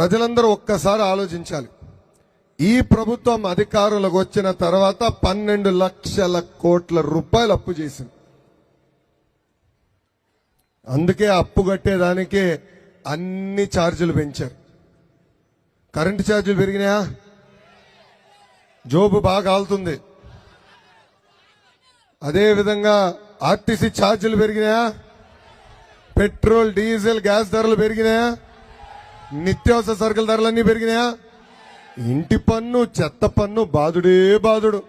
ప్రజలందరూ ఒక్కసారి ఆలోచించాలి. ఈ ప్రభుత్వం అధికారులకు వచ్చిన తర్వాత పన్నెండు లక్షల కోట్ల రూపాయలు అప్పు చేసింది. అందుకే అప్పు కట్టేదానికే అన్ని ఛార్జీలు పెంచారు. కరెంటు ఛార్జీలు పెరిగినాయా? జోబు బాగా ఆలుతుంది. అదేవిధంగా ఆర్టీసీ ఛార్జీలు పెరిగినాయా? పెట్రోల్ డీజిల్ గ్యాస్ ధరలు పెరిగినాయా? నిత్యావసర సరుకుల ధరలన్నీ పెరిగినాయా? ఇంటి పన్ను చెత్త పన్ను బాధుడే బాధుడు.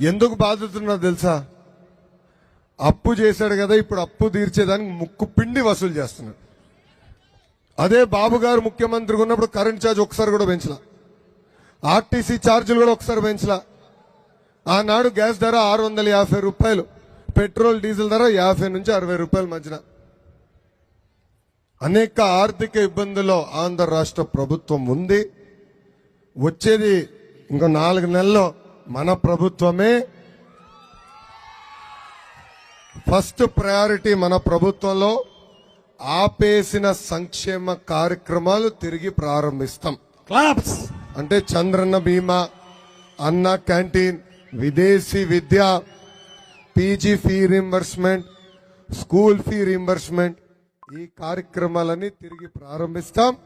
ఎందుకు బాధుతున్నా తెలుసా? అప్పు చేశాడు కదా ఇప్పుడు అప్పు తీర్చేదానికి ముక్కు పిండి వసూలు చేస్తున్నాడు. అదే బాబు గారు ముఖ్యమంత్రిగా ఉన్నప్పుడు కరెంట్ ఛార్జ్ ఒకసారి కూడా పెంచలా. ఆర్టీసీ ఛార్జీలు కూడా ఒకసారి పెంచలా. ఆనాడు గ్యాస్ ధర ఆరు వందల యాభై రూపాయలు పెట్రోల్ డీజిల్ ధర యాభై నుంచి అరవై రూపాయల మధ్యన. అనేక ఆర్థిక ఇబ్బందుల్లో ఆంధ్ర రాష్ట్ర ప్రభుత్వం ఉంది. వచ్చేది ఇంకో నాలుగు నెలల్లో మన ప్రభుత్వమే. ఫస్ట్ ప్రయారిటీ మన ప్రభుత్వంలో ఆపేసిన సంక్షేమ కార్యక్రమాలు తిరిగి ప్రారంభిస్తాం. క్లాప్స్ అంటే చంద్రన్న బీమా అన్న క్యాంటీన్ విదేశీ విద్య PG fee reimbursement school fee reimbursement ఈ కార్యక్రమాలని తిరిగి ప్రారంభిస్తాం.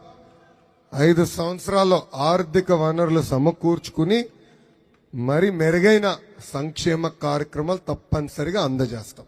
ఐదు సంవత్సరాల్లో ఆర్థిక వనరులు సమకూర్చుకుని మరి మెరుగైన సంక్షేమ కార్యక్రమాలు తప్పనిసరిగా అందజేస్తాం.